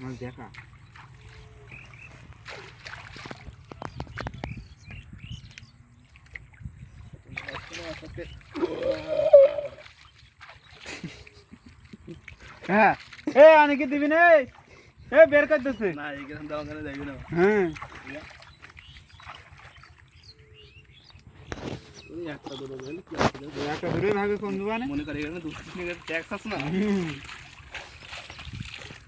মাছ দেখা। হ্যাঁ। এ অনেকে দিবি না। এ বের কর দিচ্ছে না এইখানে দাও ওখানে যাইবি না। হ্যাঁ। একটা দুটো বলে কি আছে রে? একটা দূরে ভাগে কোন দোকানে মনে করি এখানে দু ট্যাক্স আছে না সালামে থাকবে কাটিস নে কাটিস নে অত কাটতে হয় না গর্ত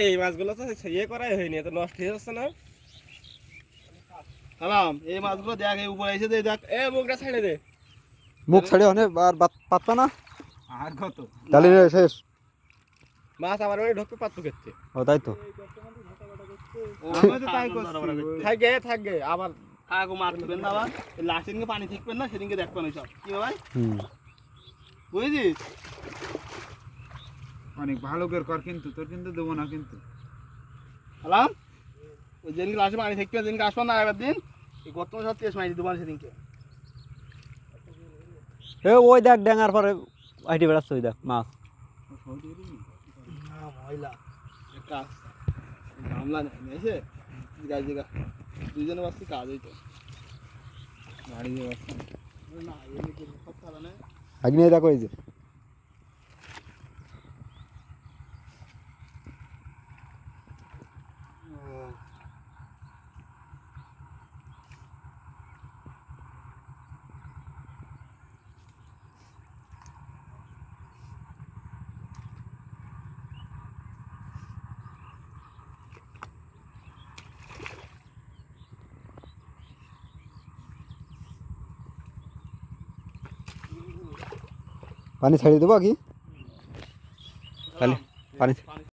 এই মাছগুলো তো ইয়ে করাই হয়নি এত নষ্ট হয়ে যাচ্ছে না। সালাম এই মাছগুলো দেখ এই উপরে এসে দেখ। এ মুখটা ছেড়ে দে। মুখ ছাড়ি অনেক আর পাতবা না? আর কত? ডালি শেষ। মাছ আমার বাড়ি ঢুকতে পারতো ক্ষেত্রে ও তাই তো। থাক, থাকবে আবার থাক ও মাছ না আবার লাস্ট দিনকে পানি ঠিকবেন না সেদিনকে দেখবেন ওই সব। কি ভাই হুম। বুঝেছিস? অনেক ভালো করে কর কিন্তু তোর কিন্তু দেবো না কিন্তু। সালাম? ওই যেদিনকে লাস্টে পানি ঠিকবে সেদিনকে আসব না এবার দিন? এই গর্ত সব তেজ মারি দেবো সেদিনকে। এ ওই দেখ ড্যাঙার পরে আইটি বেড়াচ্ছে ওই দেখ মাছ। না ময়লা। কাজ গামলা নেই এসে দুজনে বাসছি কাজ হইতো। গাড়ি দিয়ে বসতাম। না এমনি খেলা নেই আগ্নে দেখো এই যে পানি ছাড়িয়ে দেবো কি? তাহলে পানি